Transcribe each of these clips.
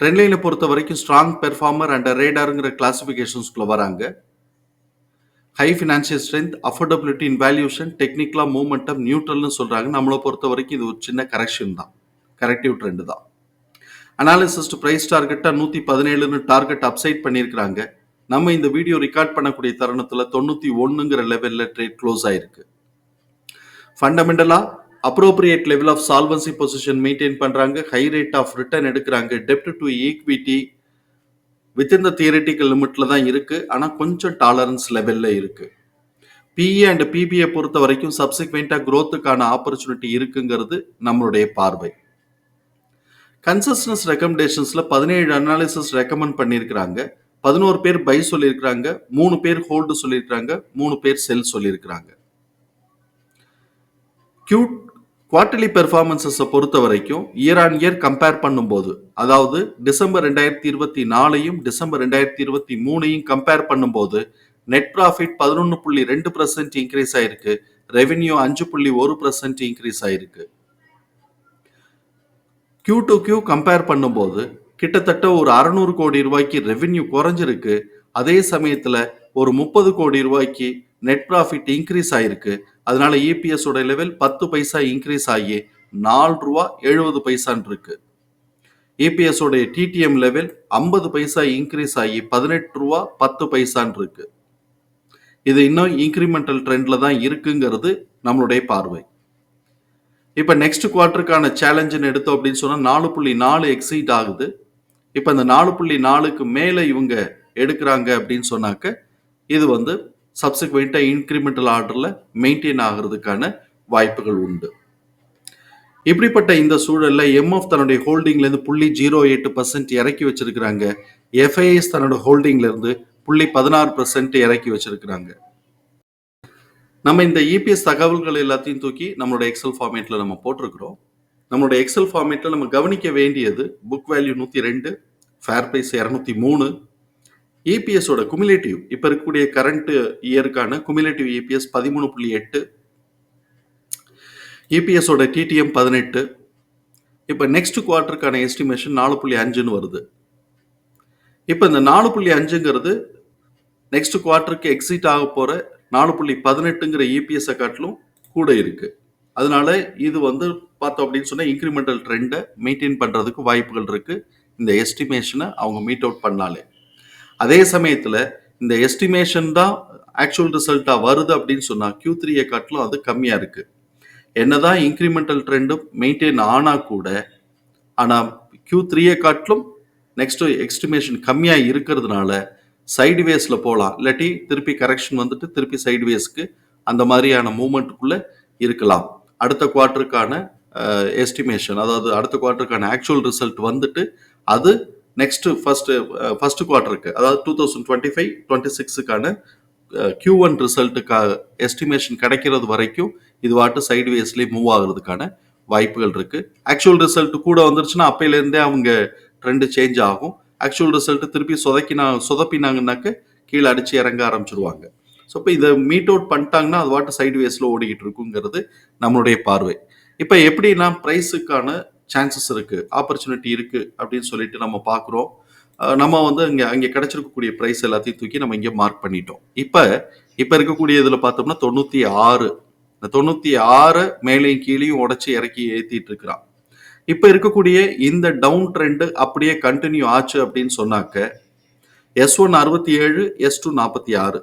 ட்ரெண்ட்லைனை பொறுத்த வரைக்கும் strong performer and ரேடாருங்கிற கிளாஸிஃபிகேஷன்ஸ்குள்ளே வராங்க. High financial strength affordability in valuation டெக்னிக்கலாக மூமெண்டம் நியூட்ரல்னு சொல்கிறாங்க நம்மளை பொறுத்த வரைக்கும் இது ஒரு சின்ன கரெக்ஷன் தான். கரெக்டிவ் ட்ரெண்டு தான். அனாலிசிஸ்ட் ப்ரைஸ் டார்கெட்டாக நூற்றி பதினேழுன்னு டார்கெட் அப்சைட் பண்ணியிருக்கிறாங்க. நம்ம இந்த வீடியோ ரெக்கார்ட் பண்ணக்கூடிய தருணத்தில் தொண்ணூற்றி ஒன்றுங்கிற லெவலில் ட்ரேட் க்ளோஸ் ஆயிருக்கு. ஃபண்டமெண்டலாக appropriate level of solvency position maintain பண்ணுறாங்க ஹை ரேட் ஆஃப் ரிட்டர்ன் எடுக்கிறாங்க. டெப்ட் to equity within the theoretical லிமிட்டில் தான் இருக்குது ஆனால் கொஞ்சம் டாலரன்ஸ் லெவலில் இருக்குது பிஇ அண்ட் பிபிஐ பொறுத்த வரைக்கும் சப்சிக்வெண்ட்டாக க்ரோத்துக்கான ஆப்பர்ச்சுனிட்டி இருக்குங்கிறது நம்மளுடைய பார்வை. கன்சஸ்டன்ஸ் ரெக்கமெண்டேஷன்ஸில் பதினேழு அனாலிசிஸ் ரெக்கமெண்ட் பண்ணியிருக்கிறாங்க. பதினோரு பேர் பை சொல்லியிருக்கிறாங்க. மூணு பேர் ஹோல்டு சொல்லியிருக்கிறாங்க. மூணு பேர் செல் சொல்லியிருக்கிறாங்க. கியூட் குவார்டர்லி பெர்ஃபார்மன்ஸஸை பொறுத்த வரைக்கும் இயர் ஆன் இயர் கம்பேர் பண்ணும்போது அதாவது டிசம்பர் ரெண்டாயிரத்தி இருபத்தி நாலையும் டிசம்பர் ரெண்டாயிரத்தி இருபத்தி மூணையும் கம்பேர் பண்ணும்போது நெட் ப்ராஃபிட் பதினொன்று புள்ளி ரெண்டு பர்சன்ட் இன்க்ரீஸ் ஆயிருக்கு ரெவென்யூ அஞ்சு புள்ளி ஒரு பர்சன்ட் இன்க்ரீஸ் ஆயிருக்கு. கியூ டு கியூ கம்பேர் பண்ணும்போது கிட்டத்தட்ட ஒரு அறநூறு கோடி ரூபாய்க்கு ரெவென்யூ குறைஞ்சிருக்கு அதே சமயத்தில் ஒரு முப்பது கோடி ரூபாய்க்கு நெட் ப்ராஃபிட் இன்க்ரீஸ் ஆகிருக்கு அதனால EPS உடைய லெவல் பத்து பைசா இன்க்ரீஸ் ஆகி நாலு ரூபா எழுபது பைசான் இருக்கு. உடைய டிடிஎம் லெவல் ஐம்பது பைசா இன்க்ரீஸ் ஆகி பதினெட்டு ரூபா பத்து பைசான் இருக்கு. இது இன்னும் இன்க்ரிமெண்டல் ட்ரெண்டில் தான் இருக்குங்கிறது நம்மளுடைய பார்வை. இப்போ நெக்ஸ்ட் குவார்ட்டருக்கான சேலஞ்சுன்னு எடுத்தோம் அப்படின்னு சொன்னால் நாலு புள்ளி நாலு எக்ஸீட் ஆகுது. இப்போ இந்த நாலு புள்ளி நாலுக்கு மேலே இவங்க எடுக்கிறாங்க அப்படின்னு சொன்னாக்க இது வந்து சப்சிக்வெண்ட்டாக இன்க்ரிமெண்டல் ஆர்டரில் மெயின்டைன் ஆகிறதுக்கான வாய்ப்புகள் உண்டு. இப்படிப்பட்ட இந்த சூழலில் எம்எஃப் தன்னுடைய ஹோல்டிங்லேருந்து புள்ளி ஜீரோ எட்டு பர்சன்ட் இறக்கி வச்சிருக்கிறாங்க. எஃப்ஐஎஸ் தன்னோட ஹோல்டிங்லேருந்து புள்ளி பதினாறு பர்சன்ட் இறக்கி வச்சிருக்கிறாங்க. நம்ம இந்த இபிஎஸ் தகவல்கள் எல்லாத்தையும் தூக்கி நம்மளோட எக்ஸல் ஃபார்மேட்டில் நம்ம போட்டிருக்கிறோம். நம்மளோட எக்ஸல் ஃபார்மேட்டில் நம்ம கவனிக்க வேண்டியது புக் வேல்யூ நூற்றி ரெண்டு ஃபேர் ப்ரைஸ் இரநூத்தி மூணு ஏபிஎஸோட குமுலேட்டிவ் இப்போ இருக்கக்கூடிய கரண்ட் இயருக்கான குமுலேட்டிவ் ஏபிஎஸ் பதிமூணு புள்ளி எட்டு. ஏபிஎஸோட டிடிஎம் பதினெட்டு. இப்போ நெக்ஸ்ட் குவார்ட்டருக்கான எஸ்டிமேஷன் நாலு புள்ளி அஞ்சுன்னு வருது. இப்போ இந்த நாலு புள்ளி அஞ்சுங்கிறது நெக்ஸ்ட் குவார்ட்டருக்கு எக்ஸிட் ஆக போகிற நாலு புள்ளி பதினெட்டுங்கிற இபிஎஸ்ஸை காட்டிலும் கூட இருக்கு. அதனால இது வந்து பார்த்தோம் அப்படின்னு சொன்னால் இன்க்ரிமெண்டல் ட்ரெண்டை மெயின்டைன் பண்ணுறதுக்கு வாய்ப்புகள் இருக்குது இந்த எஸ்டிமேஷனை அவங்க மீட் அவுட் பண்ணாலே. அதே சமயத்தில் இந்த எஸ்டிமேஷன் தான் ஆக்சுவல் ரிசல்ட்டாக வருது அப்படின்னு சொன்னால் கியூ த்ரீயை காட்டிலும் அது கம்மியாக இருக்கு. என்னதான் இன்க்ரிமெண்டல் ட்ரெண்டும் மெயின்டைன் ஆனால் கூட ஆனால் கியூ த்ரீயை காட்டிலும் நெக்ஸ்ட்டு எஸ்டிமேஷன் கம்மியாக இருக்கிறதுனால சைடு வேஸில் போகலாம். இல்லாட்டி திருப்பி கரெக்ஷன் வந்துட்டு திருப்பி சைடு வேஸ்க்கு அந்த மாதிரியான மூமெண்ட்டுக்குள்ளே இருக்கலாம். அடுத்த குவார்ட்டருக்கான எஸ்டிமேஷன் அதாவது அடுத்த குவார்ட்டருக்கான ஆக்சுவல் ரிசல்ட் வந்துட்டு அது நெக்ஸ்ட் ஃபர்ஸ்ட் ஃபர்ஸ்ட் குவார்ட்டருக்கு அதாவது two thousand twenty five twenty சிக்ஸுக்கான Q one ரிசல்ட்டுக்காக எஸ்டிமேஷன் கிடைக்கிறது வரைக்கும் இது வாட்டு சைடு வேஸ்லேயே மூவ் ஆகுறதுக்கான வாய்ப்புகள் இருக்கு. ஆக்சுவல் ரிசல்ட் கூட வந்துருச்சுன்னா அப்பையிலேருந்தே அவங்க ட்ரெண்டு சேஞ்ச் ஆகும். ஆக்சுவல் ரிசல்ட்டு திருப்பி சொதக்கினா சொதப்பினாங்கன்னாக்க கீழே அடித்து இறங்க ஆரம்பிச்சிருவாங்க. ஸோ இப்போ இதை மீட் அவுட் பண்ணிட்டாங்கன்னா அது வாட்டு சைடு வேஸில் ஓடிக்கிட்டு இருக்குங்கிறது நம்மளுடைய பார்வை. இப்போ எப்படின்னா ப்ரைஸுக்கான சான்சஸ் இருக்கு ஆப்பர்ச்சுனிட்டி இருக்கு அப்படின்னு சொல்லிட்டு நம்ம பார்க்குறோம். நம்ம வந்து இங்கே அங்கே கிடைச்சிருக்கக்கூடிய ப்ரைஸ் எல்லாத்தையும் தூக்கி நம்ம இங்கே மார்க் பண்ணிட்டோம். இப்போ இப்போ இருக்கக்கூடிய இதில் பார்த்தோம்னா தொண்ணூற்றி ஆறு. இந்த தொண்ணூற்றி ஆறு மேலேயும் கீழேயும் உடச்சி இறக்கி ஏற்றிட்டு இருக்கிறான். இப்போ இருக்கக்கூடிய இந்த டவுன் ட்ரெண்டு அப்படியே கண்டினியூ ஆச்சு அப்படின்னு சொன்னாக்க எஸ் ஒன் அறுபத்தி ஏழு எஸ் டூ நாற்பத்தி ஆறு.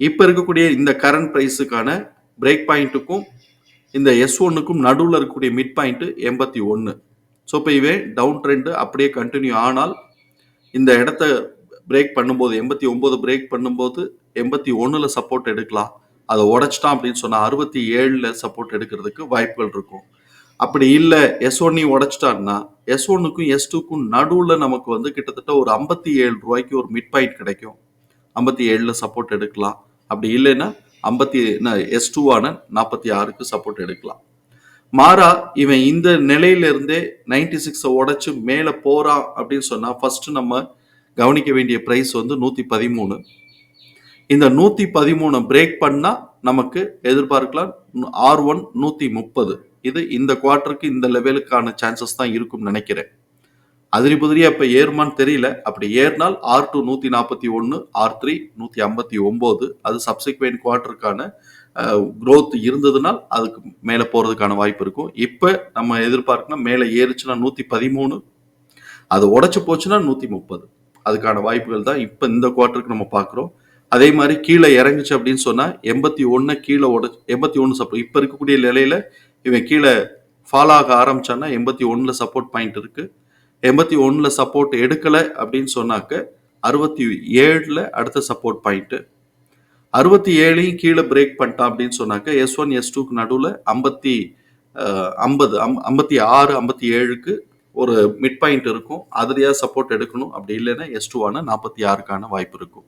இப்போ இருக்கக்கூடிய இந்த கரண்ட் ப்ரைஸுக்கான பிரேக் பாயிண்ட்டுக்கும் இந்த எஸ் ஒன்னுக்கும் நடுவில் இருக்கக்கூடிய மிட் பாயிண்ட்டு எண்பத்தி ஒன்று ஸோ இப்போ இவே டவுன் ட்ரெண்டு அப்படியே கண்டினியூ ஆனால் இந்த இடத்த பிரேக் பண்ணும்போது எண்பத்தி ஒம்பது பிரேக் பண்ணும்போது எண்பத்தி ஒன்றில் சப்போர்ட் எடுக்கலாம். அதை உடச்சிட்டான் அப்படின்னு சொன்னால் அறுபத்தி ஏழில் சப்போர்ட் எடுக்கிறதுக்கு வாய்ப்புகள் இருக்கும். அப்படி இல்லை எஸ் ஒன்னையும் உடைச்சிட்டான்னா எஸ் ஒன்னுக்கும் எஸ் டூக்கும் நடுவில் நமக்கு வந்து கிட்டத்தட்ட ஒரு ஐம்பத்தி ஏழு ரூபாய்க்கு ஒரு மிட் பாயிண்ட் கிடைக்கும். ஐம்பத்தி ஏழில் சப்போர்ட் எடுக்கலாம். அப்படி இல்லைன்னா ஐம்பத்தி எஸ் டூவான நாற்பத்தி ஆறுக்கு சப்போர்ட் எடுக்கலாம். மாறா இவன் இந்த நிலையிலிருந்தே நைன்டி சிக்ஸை உடச்சு மேலே போகிறான் அப்படின்னு சொன்னால் ஃபஸ்ட்டு நம்ம கவனிக்க வேண்டிய ப்ரைஸ் வந்து நூற்றி பதிமூணு. இந்த நூற்றி பதிமூணு பிரேக் பண்ணால் நமக்கு எதிர்பார்க்கலாம் ஆர் ஒன் நூற்றி முப்பது. இது இந்த குவார்ட்டருக்கு இந்த லெவலுக்கான சான்சஸ் தான் இருக்கும்னு நினைக்கிறேன். அதிரி புதிரியா இப்ப ஏறுமான்னு தெரியல. அப்படி ஏறினால் ஆர் டூ நூத்தி நாற்பத்தி ஒன்னு ஆர் த்ரீ நூத்தி ஐம்பத்தி ஒன்பது அது சப்சிக்வெண்ட் குவார்ட்டருக்கான க்ரோத் இருந்ததுனால் அதுக்கு மேல போறதுக்கான வாய்ப்பு இருக்கும். இப்ப நம்ம எதிர்பார்க்கணும் மேல ஏறுச்சுன்னா நூத்தி பதிமூணு அது உடச்சி போச்சுன்னா நூத்தி முப்பது. அதுக்கான வாய்ப்புகள் தான் இப்ப இந்த குவார்ட்டருக்கு நம்ம பார்க்குறோம் அதே மாதிரி கீழே இறங்குச்சு அப்படின்னு சொன்னா எண்பத்தி ஒன்னு கீழே உடச்சு எண்பத்தி ஒன்று சப்போர்ட் இப்ப இருக்கக்கூடிய நிலையில இவன் கீழே ஃபாலோ ஆக ஆரம்பிச்சான்னா எண்பத்தி ஒன்றில் சப்போர்ட் பாயிண்ட் இருக்கு. எண்பத்தி ஒன்றில் சப்போர்ட் எடுக்கலை அப்படின்னு சொன்னாக்க அறுபத்தி ஏழில் அடுத்த சப்போர்ட் பாயிண்ட்டு அறுபத்தி ஏழையும் கீழே பிரேக் பண்ணிட்டான் அப்படின்னு சொன்னாக்க எஸ் ஒன் எஸ் டூக்கு நடுவில் ஐம்பத்தி ஐம்பது அம் ஐம்பத்தி ஆறு ஐம்பத்தி ஏழுக்கு ஒரு மிட் பாயிண்ட் இருக்கும். அதுலயா சப்போர்ட் எடுக்கணும். அப்படி இல்லைன்னா எஸ் டூவான நாற்பத்தி ஆறுக்கான வாய்ப்பு இருக்கும்.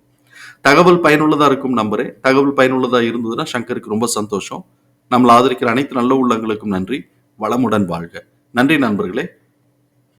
தகவல் பயனுள்ளதாக இருக்கும் நம்புறேன் தகவல் பயனுள்ளதாக இருந்ததுன்னா சங்கருக்கு ரொம்ப சந்தோஷம். நம்மளை ஆதரிக்கிற அனைத்து நல்ல உள்ளங்களுக்கும் நன்றி. வளமுடன் வாழ்க. நன்றி நண்பர்களே.